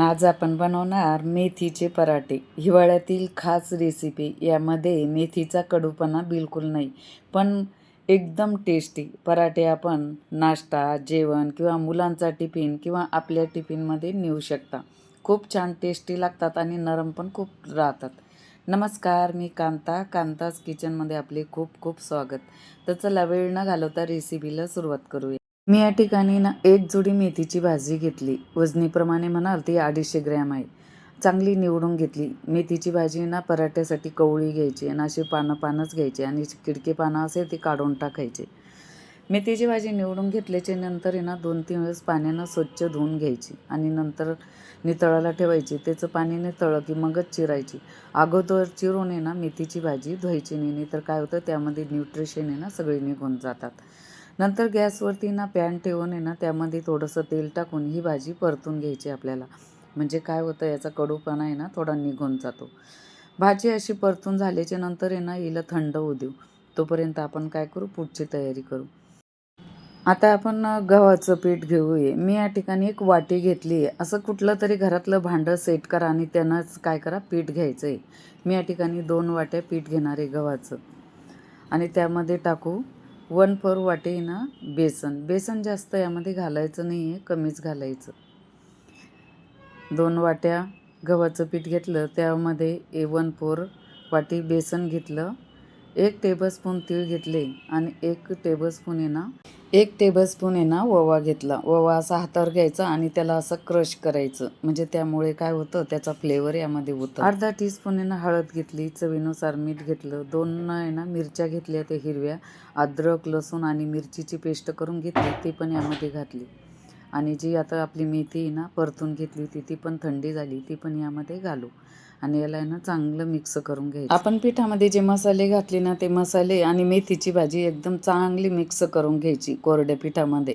आज आपण बनवणार मेथीचे पराठे. हिवाळ्यातील खास रेसिपी यामध्ये मेथीचा कडूपणा बिलकुल नाही पण एकदम टेस्टी पराठे आपण नाश्ता जेवण किंवा मुलांचा टिफिन किंवा आपल्या टिफिनमध्ये नेऊ शकता. खूप छान टेस्टी लागतात आणि नरम पण खूप राहतात. नमस्कार मी कांता कांताज किचनमध्ये आपले खूप खूप स्वागत. तर चला वेळ न घालवता रेसिपीला सुरुवात करूया. मी या ठिकाणी ना एक जोडी मेथीची भाजी घेतली. वजनीप्रमाणे म्हणाल ती अडीचशे ग्रॅम आहे. चांगली निवडून घेतली. मेथीची भाजी ना पराठ्यासाठी कवळी घ्यायची आणि अशी पानं पानंच घ्यायची आणि किडके पानं असेल ती काढून टाकायची. मेथीची भाजी निवडून घेतल्याच्या नंतर आहे ना दोन तीन वेळेस पाण्यानं स्वच्छ धुवून घ्यायची आणि नंतर नितळाला ठेवायची. त्याचं पाणी नितळं की मगच चिरायची. अगोदर चिरून आहे ना मेथीची भाजी धुवायची नाही तर काय होतं त्यामध्ये न्यूट्रिशन आहे ना सगळी निघून जातात. नंतर गॅसवरती ना पॅन ठेवून आहे ना त्यामध्ये थोडंसं तेल टाकून ही भाजी परतून घ्यायची आपल्याला. म्हणजे काय होतं याचा कडूपणा आहे ना थोडा निघून जातो. भाजी अशी परतून झाल्याच्यानंतर आहे ना हिला थंड होऊ देऊ. तोपर्यंत आपण काय करू पुढची तयारी करू. आता आपण गव्हाचं पीठ घेऊये. मी या ठिकाणी एक वाटी घेतली आहे. असं कुठलं तरी घरातलं भांडं सेट करा आणि त्यांनाच काय करा पीठ घ्यायचं आहे मी या ठिकाणी दोन वाट्या पीठ घेणार आहे गव्हाचं. आणि त्यामध्ये टाकू वन फोर वाटे ना बेसन. बेसन जास्त यामध्ये घालायचं नाही आहे कमीच घालायचं. दोन वाट्या गव्हाचं पीठ घेतलं त्यामध्ये ए वन फोर वाटी बेसन घेतलं एक टेबलस्पून तीळ घेतले आणि एक टेबलस्पून आहे ना एक टेबलस्पून आहे ना ओवा घेतला. ओवा असा हातावर घ्यायचा आणि त्याला असं क्रश करायचं. म्हणजे त्यामुळे काय होतं त्याचा फ्लेवर यामध्ये होतं अर्धा टीस्पून आहे ना हळद घेतली चवीनुसार मीठ घेतलं. दोन आहे ना मिरच्या घेतल्या त्या हिरव्या. अद्रक लसूण आणि मिरचीची पेस्ट करून घेतली ती पण यामध्ये घातली. आणि जी आता आपली मेथी ना परतून घेतली होती ती पण थंडी झाली ती पण यामध्ये घालू. आणि याला आहे ना चांगलं मिक्स करून घ्यायचं. आपण पिठामध्ये जे मसाले घातले ना ते मसाले आणि मेथीची भाजी एकदम चांगली मिक्स करून घ्यायची कोरड्या पिठामध्ये.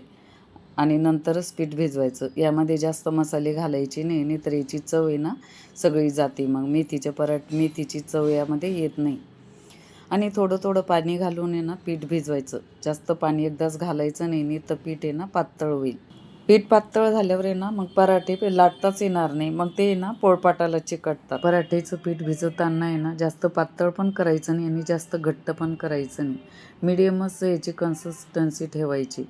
आणि नंतरच पीठ भिजवायचं. यामध्ये जास्त मसाले घालायचे नाही नाहीतर याची चव आहे ना सगळी जाते. मग मेथीच्या पराठ मेथीची चव यामध्ये येत नाही. आणि थोडं थोडं पाणी घालून आहे ना पीठ भिजवायचं. जास्त पाणी एकदाच घालायचं नाही नाही तर पीठ आहे ना पातळ होईल. पीठ पातळ झाल्यावर आहे ना मग पराठे लाटताच येणार नाही. मग ते ना पोळपाटाला चिकटतात. पराठेचं पीठ भिजवताना आहे ना जास्त पातळ पण करायचं नाही आणि जास्त घट्ट पण करायचं नाही. मिडियमच याची कन्सिस्टन्सी ठेवायची.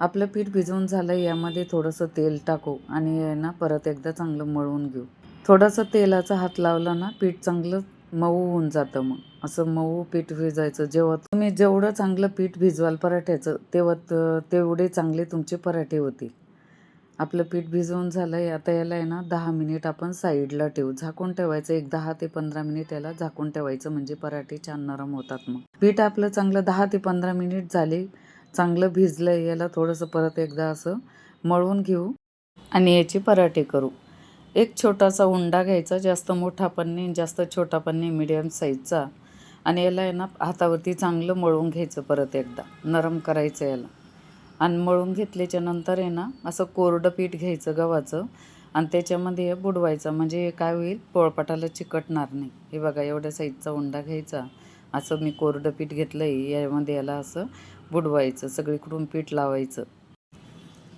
आपलं पीठ भिजवून झालं यामध्ये थोडंसं तेल टाकू आणि ना परत एकदा चांगलं मळून घेऊ. थोडंसं तेलाचा हात लावला ना पीठ चांगलं मऊ होऊन जातं मग. असं मऊ पीठ भिजायचं. जेव्हा तुम्ही जेवढं चांगलं पीठ भिजवाल पराठ्याचं तेव्हा तेवढे चांगले तुमचे पराठे होतील. आपलं पीठ भिजवून झालं आहे आता याला आहे ना दहा मिनिट आपण साईडला ठेवू. झाकून ठेवायचं एक दहा ते पंधरा मिनिट याला झाकून ठेवायचं म्हणजे पराठे छान नरम होतात मग. पीठ आपलं चांगलं दहा ते पंधरा मिनिट झाले चांगलं भिजलं आहे याला थोडंसं परत एकदा असं मळून घेऊ आणि याचे पराठे करू. एक छोटासा उंडा घ्यायचा जास्त मोठा पण नाही जास्त छोटा पण नाही मिडियम साईजचा आणि याला आहे ना हातावरती चांगलं मळून घ्यायचं परत एकदा. नरम करायचं याला. आणि मळून घेतल्याच्या नंतर आहे ना असं कोरडं पीठ घ्यायचं गव्हाचं आणि त्याच्यामध्ये बुडवायचं. म्हणजे काय होईल पोळपाटाला चिकटणार नाही. हे बघा एवढ्या साईजचा उंडा घ्यायचा. असं मी कोरडं पीठ घेतलं आहे यामध्ये याला असं बुडवायचं सगळीकडून पीठ लावायचं.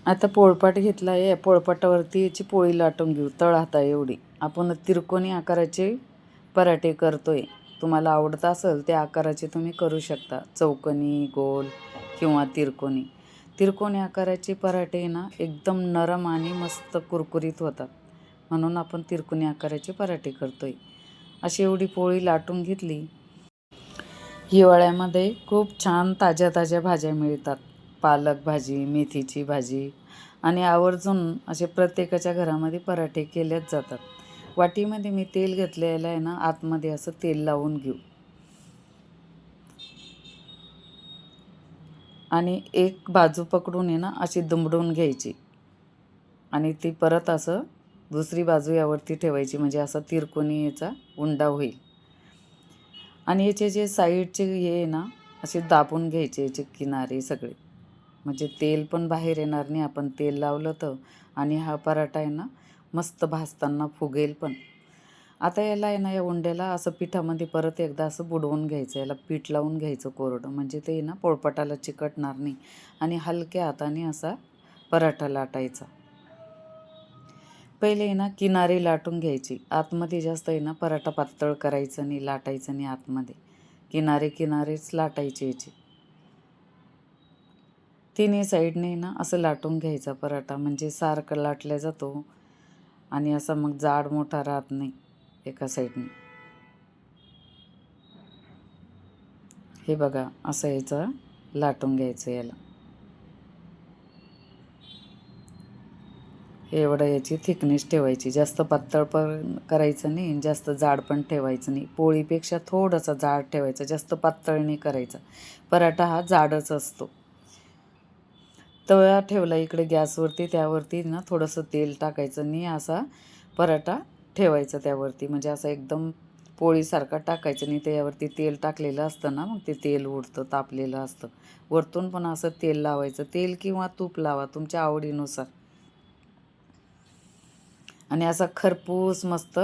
आता पोळपाट घेतला आहे पोळपाटावरती याची पोळी लाटून घेऊ तळ हाता एवढी. आपण तिरकोणी आकाराचे पराठे करतो आहे तुम्हाला आवडत असेल त्या आकाराचे तुम्ही करू शकता. चौकनी गोल किंवा तिरकोणी. तिरकोणी आकाराचे पराठे ना एकदम नरम आणि मस्त कुरकुरीत होतात. म्हणून आपण तिरकोणी आकाराचे पराठे करतो आहे अशी एवढी पोळी लाटून घेतली हिवाळ्यामध्ये खूप छान ताज्या ताज्या भाज्या मिळतात. पालक भाजी मेथीची भाजी आणि आवर्जून असे प्रत्येकाच्या घरामध्ये पराठे केलेच जातात. वाटीमध्ये मी तेल घेतलेलं आहे ना आतमध्ये असं तेल लावून घेऊ. आणि एक बाजू पकडून आहे ना अशी दुमडून घ्यायची. आणि ती परत असं दुसरी बाजू यावरती ठेवायची म्हणजे असं तिरकोणी याचा उंडा होईल. आणि याचे जे साईडचे हे आहे ना असे दाबून घ्यायचे याचे किनारे सगळे. म्हणजे तेल पण बाहेर येणार नाही आपण तेल लावलं तर. आणि हा पराठा आहे ना मस्त भाजताना फुगेल पण. आता याला आहे ना या उंड्याला असं पिठामध्ये परत एकदा असं बुडवून घ्यायचं याला पीठ लावून घ्यायचं कोरडं. म्हणजे ते ना पोळपाटाला चिकटणार नाही. आणि हलक्या हाताने असा पराठा लाटायचा. पहिले आहे ना किनारी लाटून घ्यायची. आतमध्ये जास्त आहे ना पराठा पातळ करायचं नाही लाटायचं नाही आतमध्ये. किनारे किनारेच लाटायचे याचे. तिन्ही साईडने ना असं लाटून घ्यायचा पराठा. म्हणजे सारखं लाटला जातो. आणि असा मग जाड मोठा राहत नाही. एका साईडने हे बघा असं याचं लाटून घ्यायचं याला. एवढं याची थिकनेस ठेवायची. जास्त पातळ पण करायचं नाही आणि जास्त जाड पण ठेवायचं नाही. पोळीपेक्षा थोडंसं जाड ठेवायचं जास्त पातळ नाही करायचं. पराठा हा जाडच असतो. तवा ठेवला इकडे गॅसवरती त्यावरती ना थोडंसं तेल टाकायचं नाही असा पराठा ठेवायचं त्यावरती. म्हणजे असं एकदम पोळीसारखा टाकायचं आणि त्यावरती तेल टाकलेलं असतं ना मग ते तेल उडतं तापलेलं असतं. वरतून पण असं तेल लावायचं. तेल किंवा तूप लावा तुमच्या आवडीनुसार. आणि असा खरपूस मस्त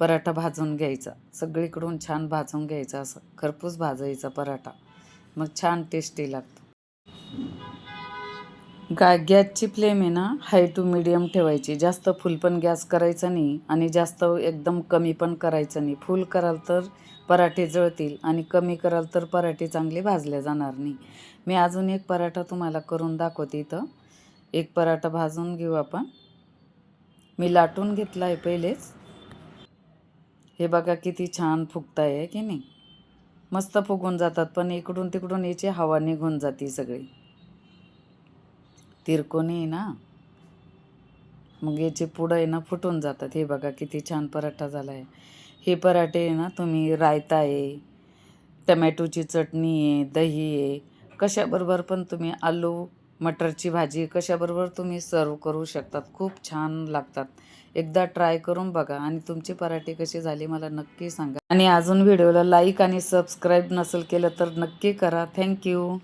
पराठा भाजून घ्यायचा. सगळीकडून छान भाजून घ्यायचा असं. खरपूस भाजायचा पराठा. मग छान टेस्टी लागतो. गा गॅसची फ्लेम आहे ना हाय टू मिडियम ठेवायची. जास्त फुल पण गॅस करायचा नाही आणि जास्त एकदम कमी पण करायचं नाही. फुल कराल तर पराठे जळतील आणि कमी कराल तर पराठे चांगले भाजले जाणार नाही. मी अजून एक पराठा तुम्हाला करून दाखवते इथं. एक पराठा भाजून घेऊ आपण. मी लाटून घेतला आहे पहिलेच. हे बघा किती छान फुगता आहे की नाही? मस्त फुगून जातात पण इकडून तिकडून याची हवा निघून जाते सगळी. तिरकोणी आहे ना? मग याचे पुढं आहे ना फुटून जातात. हे बघा किती छान पराठा झाला आहे हे पराठे आहे ना तुम्ही रायता आहे टमॅटोची चटणी आहे दही आहे. कशाबरोबर पण तुम्ही आलू मटरची भाजी कशाबरोबर तुम्ही सर्व करू शकतात. खूप छान लागतात. एकदा ट्राय करून बघा आणि तुमचे पराठे कसे झाले मला नक्की सांगा. आणि अजून व्हिडिओला लाईक आणि सबस्क्राईब नसेल केलं तर नक्की करा. थँक्यू.